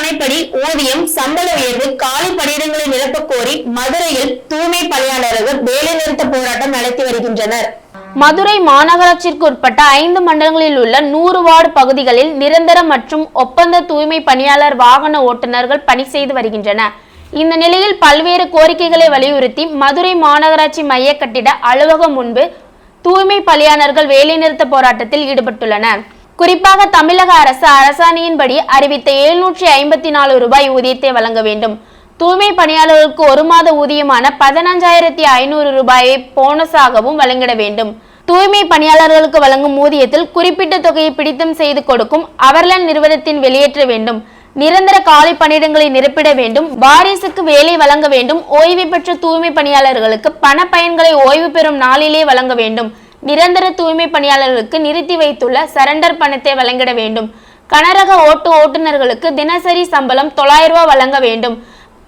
ஆணைப்படி ஊதியம் சம்பள உயர்வு காலி பணியிடங்களை நிரப்ப கோரி மதுரையில் தூய்மை பணியாளர்கள் வேலைநிறுத்த போராட்டம் நடத்தி வருகின்றனர். மதுரை மாநகராட்சிற்கு உட்பட்ட ஐந்து மண்டலங்களில் உள்ள நூறு வார்டு பகுதிகளில் நிரந்தர மற்றும் ஒப்பந்த தூய்மை பணியாளர் வாகன ஓட்டுநர்கள் பணி செய்து வருகின்றனர் இந்த நிலையில் பல்வேறு கோரிக்கைகளை வலியுறுத்தி மதுரை மாநகராட்சி மைய கட்டிட அலுவலகம் முன்பு தூய்மை பணியாளர்கள் வேலைநிறுத்த போராட்டத்தில் ஈடுபட்டுள்ளனர். குறிப்பாக தமிழக அரசு அரசாணையின்படி அறிவித்த எழுநூற்றி ஐம்பத்தி நாலு ரூபாய் ஊதியத்தை வழங்க வேண்டும். தூய்மை பணியாளர்களுக்கு ஒரு மாத ஊதியமான பதினஞ்சாயிரத்தி ஐநூறு ரூபாயை போனஸாகவும் வழங்கிட வேண்டும். தூய்மை பணியாளர்களுக்கு வழங்கும் ஊதியத்தில் குறிப்பிட்ட தொகையை பிடித்தம் செய்து கொடுக்கும் அவர்லன் நிறுவனத்தின் வெளியேற்ற வேண்டும். நிரந்தர காலி பணியிடங்களை நிரப்பிட வேண்டும். வாரிசுக்கு வேலை வழங்க வேண்டும். ஓய்வு பெற்ற தூய்மை பணியாளர்களுக்கு பண பயன்களை ஓய்வு பெறும் நாளிலே வழங்க வேண்டும். நிரந்தர தூய்மை பணியாளர்களுக்கு நிறுத்தி வைத்துள்ள சரண்டர் பணத்தை வழங்கிட வேண்டும். கனரக ஓட்டு ஓட்டுநர்களுக்கு தினசரி சம்பளம் தொள்ளாயிரம் ரூபாய் வழங்க வேண்டும்.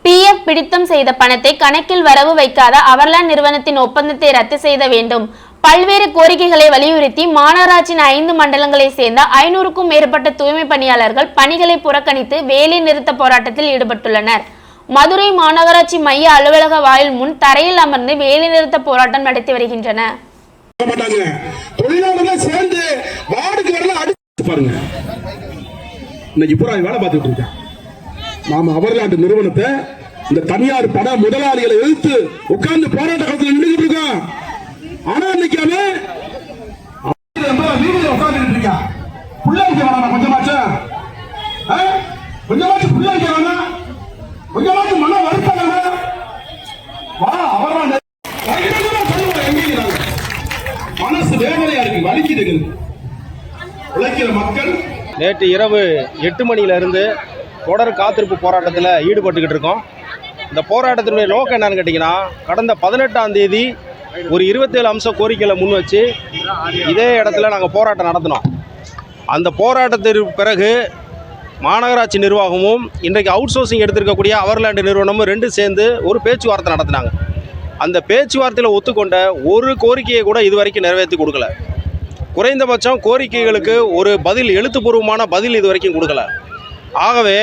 பிஎஃப் பிடித்தம் செய்த பணத்தை கணக்கில் வரவு வைக்காத அவர்லான் நிறுவனத்தின் ஒப்பந்தத்தை ரத்து செய்த வேண்டும். பல்வேறு கோரிக்கைகளை வலியுறுத்தி மாநகராட்சியின் ஐந்து மண்டலங்களை சேர்ந்த ஐநூறுக்கும் மேற்பட்ட தூய்மை பணியாளர்கள் பணிகளை புறக்கணித்து வேலை நிறுத்த போராட்டத்தில் ஈடுபட்டுள்ளனர். மதுரை மாநகராட்சி மைய அலுவலக வாயில் முன் தரையில் அமர்ந்து வேலை நிறுத்த போராட்டம் நடத்தி வருகின்றன. மாட்டாங்க. தொழிலாளர்கள் சேர்ந்து வார்டுக்கு வரல அடிச்சு பாருங்க. இன்னைக்கு பூரா வேலை பார்த்துட்டு இருக்கேன். நாம அவர்லாண்டு நிறுவனத்தை இந்த தனியார் பட முதலாளிகளை எதிர்த்து உட்கார்ந்து போராட்ட காலத்தில் நின்றுட்டு இருக்கோம். ஆனா இன்னைக்கு அவன் வீடுல உட்கார்ந்துட்டு இருக்கான். பிள்ளைங்க வேணாம் கொஞ்சமாச்சும். கொஞ்சமாச்சும் பிள்ளைங்க வேணாம். கொஞ்சமாச்சும் மனசு வேதனையா இருக்கு வலிக்குது உழைக்கிற மக்கள் நேற்று இரவு எட்டு மணியிலிருந்து தொடர் காத்திருப்பு போராட்டத்தில் ஈடுபட்டுக்கிட்டு இருக்கோம். இந்த போராட்டத்தினுடைய நோக்கம் என்னன்னு கேட்டிங்கன்னா கடந்த பதினெட்டாம் தேதி ஒரு இருபத்தேழு அம்ச கோரிக்கையில் முன் வச்சு இதே இடத்துல நாங்கள் போராட்டம் நடத்தினோம். அந்த போராட்டத்திற்கு பிறகு மாநகராட்சி நிர்வாகமும் இன்றைக்கு அவுட் சோர்சிங் எடுத்திருக்கக்கூடிய அவர்லாண்டு நிறுவனமும் ரெண்டும் சேர்ந்து ஒரு பேச்சுவார்த்தை நடத்தினாங்க. அந்த பேச்சுவார்த்தையில் ஒத்துக்கொண்ட ஒரு கோரிக்கையை கூட இதுவரைக்கும் நிறைவேற்றி கொடுக்கல. குறைந்தபட்சம் கோரிக்கைகளுக்கு ஒரு பதில் எழுத்துப்பூர்வமான பதில் இது வரைக்கும் கொடுக்கல. ஆகவே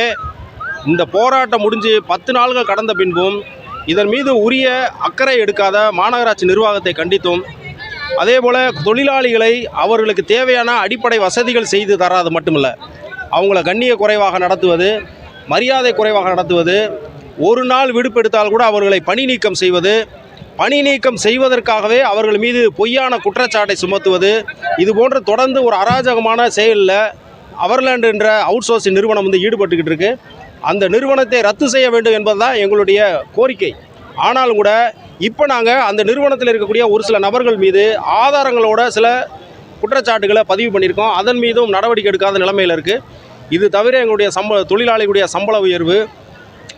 இந்த போராட்டம் முடிஞ்சு பத்து நாள்கள் கடந்த பின்பும் இதன் மீது உரிய அக்கறை எடுக்காத மாநகராட்சி நிர்வாகத்தை கண்டித்தும் அதே போல் தொழிலாளிகளை அவர்களுக்கு தேவையான அடிப்படை வசதிகள் செய்து தராது மட்டுமில்லை அவங்கள கண்ணிய குறைவாக நடத்துவது மரியாதை குறைவாக நடத்துவது ஒரு நாள் விடுப்பெடுத்தால் கூட அவர்களை பணி நீக்கம் செய்வது பணி நீக்கம் செய்வதற்காகவே அவர்கள் மீது பொய்யான குற்றச்சாட்டை சுமத்துவது இது போன்ற தொடர்ந்து ஒரு அராஜகமான செயலில் அவர்லேண்ட் என்ற அவுட் சோர்சிங் நிறுவனம் வந்து ஈடுபட்டுக்கிட்டு இருக்கு. அந்த நிறுவனத்தை ரத்து செய்ய வேண்டும் என்பதுதான் எங்களுடைய கோரிக்கை. ஆனாலும் கூட இப்போ நாங்கள் அந்த நிறுவனத்தில் இருக்கக்கூடிய ஒரு சில நபர்கள் மீது ஆதாரங்களோட சில குற்றச்சாட்டுகளை பதிவு பண்ணியிருக்கோம். அதன் மீதும் நடவடிக்கை எடுக்காத நிலைமையில் இருக்குது இது தவிர எங்களுடைய சம்ப தொழிலாளிகளுடைய சம்பள உயர்வு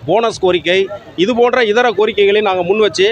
போனஸ் கோரிக்கை இது போன்ற இதர கோரிக்கைகளை நாங்கள் முன் வச்சு